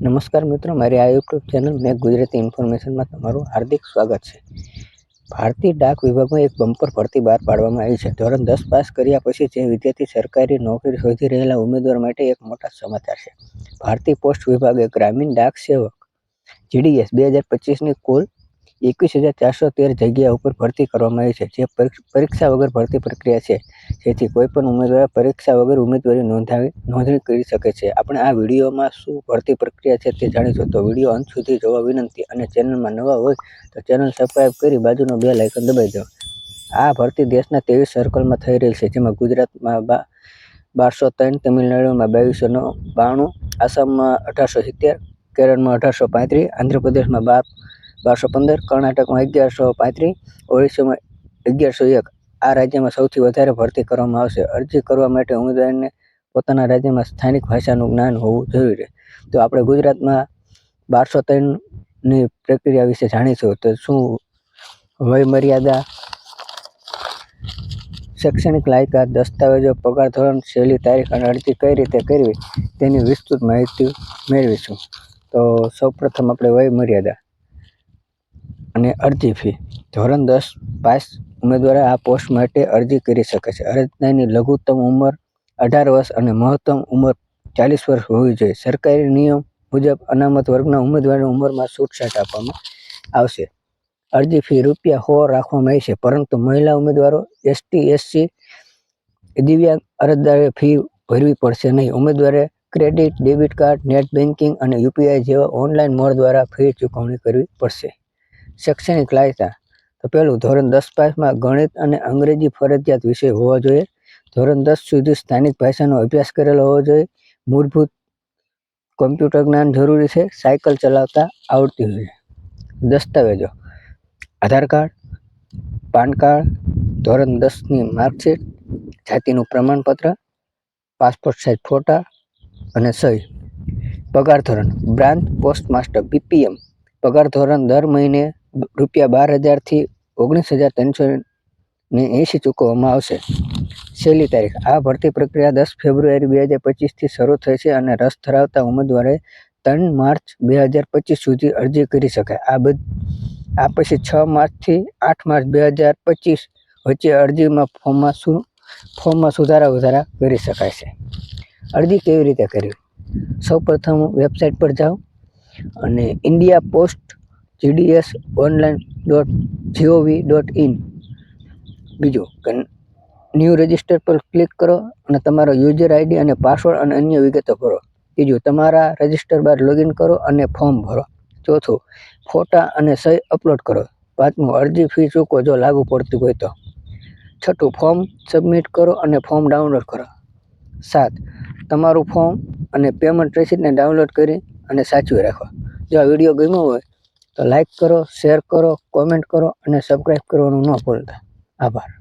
નમસ્કાર મિત્રો, મારી આ યુટ્યુબ ચેનલ મેં ગુજરાતી ઇન્ફોર્મેશનમાં તમારું હાર્દિક સ્વાગત છે. ભારતીય ડાક વિભાગમાં એક બમ્પર ભરતી બહાર પાડવામાં આવી છે. ધોરણ દસ પાસ કર્યા પછી જે વિદ્યાર્થી સરકારી નોકરી શોધી રહેલા ઉમેદવાર માટે એક મોટા સમાચાર છે. ભારતીય પોસ્ટ વિભાગે ગ્રામીણ ડાક સેવક જીડીએસ બે હજાર પચીસની કુલ એકવીસ હજાર ચારસો તેર જગ્યા ઉપર ભરતી કરવામાં આવી છે. જે પરીક્ષા વગર ભરતી પ્રક્રિયા છે. જેથી કોઈપણ ઉમેદવાર પરીક્ષા વગર ઉમેદવારી નોંધાવી, નોંધણી કરી શકે છે. આપણે આ વિડીયોમાં શું ભરતી પ્રક્રિયા છે તે જાણીશું. તો વીડિયો અંત સુધી જોવા વિનંતી અને ચેનલમાં નવા હોય તો ચેનલ સબસ્ક્રાઈબ કરી બાજુનો બે લાઇકન દબાઈ દો. આ ભરતી દેશના ત્રેવીસ સર્કલમાં થઈ રહી છે, જેમાં ગુજરાતમાં બારસો ત્રણ, તમિલનાડુમાં બાવીસો નવ, બાણું, આસામમાં અઢારસો સિત્તેર, કેરળમાં અઢારસો પાંત્રીસ, આંધ્રપ્રદેશમાં બાર, બારસો પંદર, કર્ણાટકમાં અગિયારસો પાંત્રીસ, ઓડિશામાં અગિયારસો એક આ રાજ્યમાં સૌથી વધારે ભરતી કરવામાં આવશે. અરજી કરવા માટે ઉમેદવારને પોતાના રાજ્યમાં સ્થાનિક ભાષાનું જ્ઞાન હોવું જરૂરી. તો આપણે ગુજરાતમાં બારસો ત્રણની પ્રક્રિયા વિશે જાણીશું તો શું વય મર્યાદા શૈક્ષણિક લાયકાત, દસ્તાવેજો, પગાર ધોરણ, છેલ્લી તારીખ અને અરજી કઈ રીતે કરવી તેની વિસ્તૃત માહિતી મેળવીશું. તો સૌપ્રથમ આપણે વય મર્યાદા અને અરજી ફી. ધોરણ દસ પાસ ઉમેદવારે આ પોસ્ટ માટે અરજી કરી શકે છે. અરજદારની લઘુત્તમ ઉંમર અઢાર વર્ષ અને મહત્તમ ઉંમર ચાલીસ વર્ષ હોવી જોઈએ. સરકારી નિયમ મુજબ અનામત વર્ગના ઉમેદવારની ઉંમરમાં છૂટછાટ આપવામાં આવશે. અરજી ફી રૂપિયા સો રાખવામાં આવી છે, પરંતુ મહિલા ઉમેદવારો એસટી, એસસી, દિવ્યાંગ અરજદારે ફી ભરવી પડશે નહીં. ઉમેદવારે credit, debit card, net banking અને યુપીઆઈ જેવા ઓનલાઈન મોડ દ્વારા ફી ચૂકવણી કરવી પડશે. શૈક્ષણિક લાયકા તો પહેલું ધોરણ દસ પાસમાં ગણિત અને અંગ્રેજી ફરજિયાત વિષય હોવા જોઈએ. ધોરણ દસ સુધી સ્થાનિક ભાષાનો અભ્યાસ કરેલો હોવો જોઈએ. મૂળભૂત કોમ્પ્યુટર જ્ઞાન જરૂરી છે. સાયકલ ચલાવતા આવડતી હોય દસ્તાવેજો. આધાર કાર્ડ, પાન કાર્ડ, ધોરણ દસની માર્કશીટ, જાતિનું પ્રમાણપત્ર, પાસપોર્ટ સાઇઝ ફોટા અને સહી. પગાર ધોરણ. Branch post master BPM. પગાર ધોરણ દર મહિને રૂપિયા બાર હજારથી ઓગણીસ હજાર ત્રણસો ને એંશી ચૂકવવામાં આવશે. છેલ્લી તારીખ. આ ભરતી પ્રક્રિયા દસ ફેબ્રુઆરી બે હજાર પચીસથી શરૂ થઈ છે અને રસ ધરાવતા ઉમેદવારે ત્રણ માર્ચ બે હજાર પચીસ સુધી અરજી કરી શકાય આ બધ, આ પછી છ માર્ચથી આઠ માર્ચ બે હજાર પચીસ વચ્ચે અરજીમાં ફોર્મમાં શું ફોર્મમાં સુધારા વધારા કરી શકાય છે. અરજી કેવી રીતે કરવી? સૌપ્રથમ વેબસાઇટ પર જાઓ અને India post GDS online dot G O V dot in બીજું કે ન્યૂ રજિસ્ટર પર ક્લિક કરો અને તમારો યુઝર આઈડી અને પાસવર્ડ અને અન્ય વિગતો ભરો. ત્રીજું, તમારા રજિસ્ટર બાદ લોગિન કરો અને ફોર્મ ભરો. ચોથું, ફોટા અને સહી અપલોડ કરો. પાંચમું, અરજી ફી ચૂકો જો લાગુ પડતી હોય તો. છઠ્ઠું ફોર્મ સબમિટ કરો અને ફોર્મ ડાઉનલોડ કરો. સાત, તમારું ફોર્મ અને પેમેન્ટ રસીદને ડાઉનલોડ કરી અને સાચવી રાખો. જો આ વીડિયો ગમ્યો હોય તો લાઈક કરો શેર કરો કોમેન્ટ કરો અને સબસ્ક્રાઈબ કરવાનું ન ભૂલતા. આભાર.